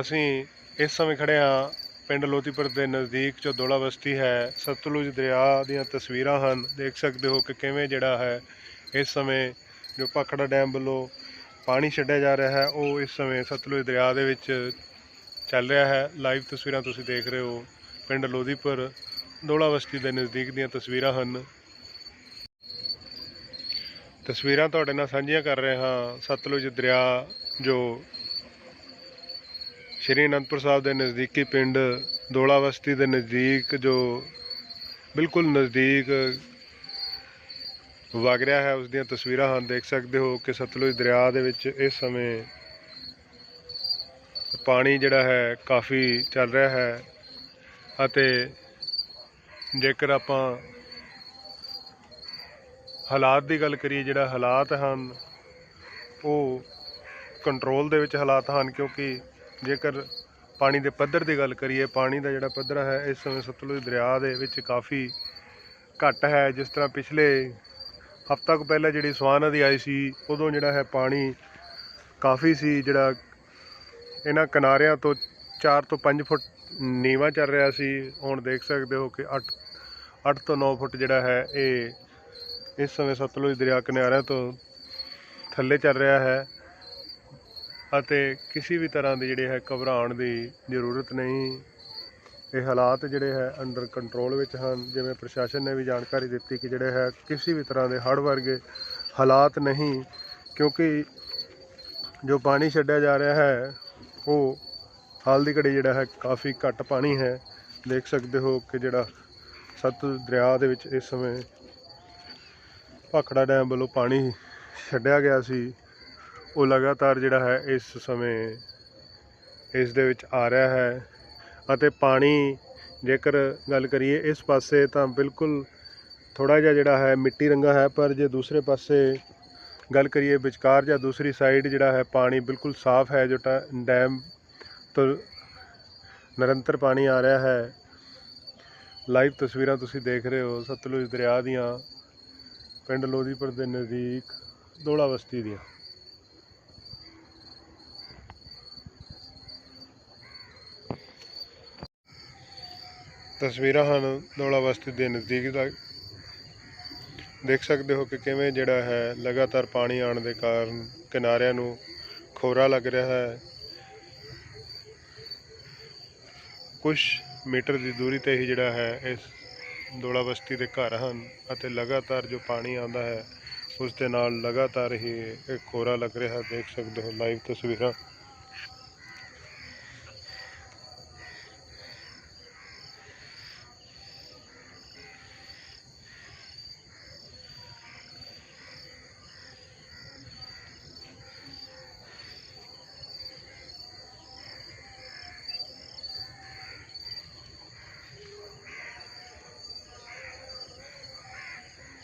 ਅਸੀਂ ਇਸ ਸਮੇਂ ਖੜੇ ਹਾਂ ਪਿੰਡ ਲੋਧੀਪੁਰ ਦੇ ਨਜ਼ਦੀਕ, ਜੋ ਦੋਲਾ ਬਸਤੀ ਹੈ। ਸਤਲੁਜ ਦਰਿਆ ਦੀਆਂ ਤਸਵੀਰਾਂ ਹਨ। ਦੇਖ ਸਕਦੇ ਹੋ ਕਿ ਕਿਵੇਂ ਜਿਹੜਾ ਹੈ, ਇਸ ਸਮੇਂ ਜੋ ਭਾਖੜਾ ਡੈਮ ਵੱਲੋਂ ਪਾਣੀ ਛੱਡਿਆ ਜਾ ਰਿਹਾ ਹੈ, ਉਹ ਇਸ ਸਮੇਂ ਸਤਲੁਜ ਦਰਿਆ ਦੇ ਵਿੱਚ ਚੱਲ ਰਿਹਾ ਹੈ। ਲਾਈਵ ਤਸਵੀਰਾਂ ਤੁਸੀਂ ਦੇਖ ਰਹੇ ਹੋ। ਪਿੰਡ ਲੋਧੀਪੁਰ ਦੋਲਾ ਬਸਤੀ ਦੇ ਨਜ਼ਦੀਕ ਦੀਆਂ ਤਸਵੀਰਾਂ ਹਨ। ਤਸਵੀਰਾਂ ਤੁਹਾਡੇ ਨਾਲ ਸਾਂਝੀਆਂ ਕਰ ਰਹੇ ਹਾਂ। ਸਤਲੁਜ ਦਰਿਆ, ਜੋ ਸ਼੍ਰੀ ਅਨੰਦਪੁਰ ਸਾਹਿਬ ਦੇ ਨਜ਼ਦੀਕੀ ਪਿੰਡ ਦੋਲਾ ਬਸਤੀ ਦੇ ਨਜ਼ਦੀਕ ਜੋ ਬਿਲਕੁਲ ਨਜ਼ਦੀਕ ਵਗ ਰਿਹਾ ਹੈ ਉਸ ਦੀਆਂ ਤਸਵੀਰਾਂ ਹਨ, ਦੇਖ ਸਕਦੇ ਹੋ ਕਿ ਸਤਲੁਜ ਦਰਿਆ ਦੇ ਵਿੱਚ ਇਸ ਸਮੇਂ ਪਾਣੀ ਜਿਹੜਾ ਹੈ ਕਾਫੀ ਚੱਲ ਰਿਹਾ ਹੈ ਅਤੇ ਜੇਕਰ ਆਪਾਂ ਹਾਲਾਤ ਦੀ ਗੱਲ ਕਰੀਏ, ਜਿਹੜਾ ਹਾਲਾਤ ਹਨ, ਉਹ ਕੰਟਰੋਲ ਦੇ ਵਿੱਚ ਹਾਲਾਤ ਹਨ ਕਿਉਂਕਿ ਜੇਕਰ ਪਾਣੀ ਦੇ ਪੱਧਰ ਦੀ ਗੱਲ ਕਰੀਏ, ਪਾਣੀ ਦਾ ਜਿਹੜਾ ਪੱਧਰ ਹੈ, ਇਸ ਸਮੇਂ ਸਤਲੁਜ ਦਰਿਆ ਦੇ ਵਿੱਚ ਕਾਫੀ ਘੱਟ ਹੈ। ਜਿਸ ਤਰ੍ਹਾਂ ਪਿਛਲੇ ਹਫ਼ਤਾ ਕੁ ਪਹਿਲਾਂ ਜਿਹੜੀ ਸਵਾਨ ਨਦੀ ਆਈ ਸੀ, ਉਦੋਂ ਜਿਹੜਾ ਹੈ ਪਾਣੀ ਕਾਫੀ ਸੀ। ਜਿਹੜਾ ਇਹਨਾਂ ਕਿਨਾਰਿਆਂ ਤੋਂ 4 ਤੋਂ 5 ਫੁੱਟ ਨੀਵਾਂ ਚੱਲ ਰਿਹਾ ਸੀ। ਹੁਣ ਦੇਖ ਸਕਦੇ ਹੋ ਕਿ 8 8 ਤੋਂ 9 ਫੁੱਟ ਜਿਹੜਾ ਹੈ, ਇਹ ਇਸ ਸਮੇਂ ਸਤਲੁਜ ਦਰਿਆ ਕਿਨਾਰਿਆਂ ਤੋਂ ਥੱਲੇ ਚੱਲ ਰਿਹਾ ਹੈ। ਅਤੇ ਕਿਸੇ ਵੀ ਤਰ੍ਹਾਂ ਦੀ ਜਿਹੜੇ ਹੈ ਘਬਰਾਉਣ ਦੀ ਜ਼ਰੂਰਤ ਨਹੀਂ। ਇਹ ਹਾਲਾਤ ਜਿਹੜੇ ਹੈ ਅੰਡਰ ਕੰਟਰੋਲ ਵਿੱਚ ਹਨ। ਜਿਵੇਂ ਪ੍ਰਸ਼ਾਸਨ ਨੇ ਵੀ ਜਾਣਕਾਰੀ ਦਿੱਤੀ ਕਿ ਜਿਹੜੇ ਹੈ ਕਿਸੇ ਵੀ ਤਰ੍ਹਾਂ ਦੇ ਹੜ੍ਹ ਵਰਗੇ ਹਾਲਾਤ ਨਹੀਂ, ਕਿਉਂਕਿ ਜੋ ਪਾਣੀ ਛੱਡਿਆ ਜਾ ਰਿਹਾ ਹੈ, ਉਹ ਹਾਲ ਦੀ ਘੜੀ ਜਿਹੜਾ ਹੈ ਕਾਫੀ ਘੱਟ ਪਾਣੀ ਹੈ। ਦੇਖ ਸਕਦੇ ਹੋ ਕਿ ਜਿਹੜਾ ਸਤਲੁਜ ਦਰਿਆ ਦੇ ਵਿੱਚ ਇਸ ਸਮੇਂ ਭਾਖੜਾ ਡੈਮ ਵੱਲੋਂ ਪਾਣੀ ਛੱਡਿਆ ਗਿਆ ਸੀ। ਉਹ ਲਗਾਤਾਰ ਜਿਹੜਾ ਹੈ ਇਸ ਸਮੇਂ ਇਸ ਦੇ ਵਿੱਚ ਆ ਰਿਹਾ ਹੈ ਅਤੇ ਪਾਣੀ ਜੇਕਰ ਗੱਲ ਕਰੀਏ ਇਸ ਪਾਸੇ ਤਾਂ ਬਿਲਕੁਲ ਥੋੜਾ ਜਿਹਾ ਜਿਹੜਾ ਹੈ ਮਿੱਟੀ ਰੰਗਾ ਹੈ, ਪਰ ਜੇ ਦੂਸਰੇ ਪਾਸੇ ਗੱਲ ਕਰੀਏ ਵਿਚਕਾਰ ਜਾਂ ਦੂਸਰੀ ਸਾਈਡ ਜਿਹੜਾ ਹੈ ਪਾਣੀ ਬਿਲਕੁਲ ਸਾਫ਼ ਹੈ, ਜੋ ਟਾ- ਡੈਮ ਤੋਂ ਨਿਰੰਤਰ ਪਾਣੀ ਆ ਰਿਹਾ ਹੈ। ਲਾਈਵ ਤਸਵੀਰਾਂ ਤੁਸੀਂ ਦੇਖ ਰਹੇ ਹੋ ਸਤਲੁਜ ਦਰਿਆ ਦੀਆਂ, ਪਿੰਡ ਲੋਧੀਪੁਰ ਦੇ ਨਜ਼ਦੀਕ, ਦੋਲਾ ਬਸਤੀ ਦੀਆਂ। ਤਸਵੀਰਾਂ ਹਨ ਦੋਲਾ ਬਸਤੀ ਦੇ ਨਜ਼ਦੀਕ ਦਾ। ਦੇਖ ਸਕਦੇ ਹੋ ਕਿ ਕਿਵੇਂ ਜਿਹੜਾ ਹੈ ਲਗਾਤਾਰ ਪਾਣੀ ਆਉਣ ਦੇ ਕਾਰਨ ਕਿਨਾਰਿਆਂ ਨੂੰ ਖੋਰਾ ਲੱਗ ਰਿਹਾ ਹੈ। ਕੁਝ ਮੀਟਰ ਦੀ ਦੂਰੀ ਤੇ ਹੀ ਜਿਹੜਾ ਹੈ ਇਸ ਦੌਲਾ ਬਸਤੀ ਦੇ ਘਰ ਹਨ ਅਤੇ ਲਗਾਤਾਰ ਜੋ ਪਾਣੀ ਆਉਂਦਾ ਹੈ, ਉਸ ਦੇ ਨਾਲ ਲਗਾਤਾਰ ਹੀ ਇਹ ਖੋਰਾ ਲੱਗ ਰਿਹਾ ਦੇਖ ਸਕਦੇ ਹੋ ਲਾਈਵ ਤਸਵੀਰਾਂ।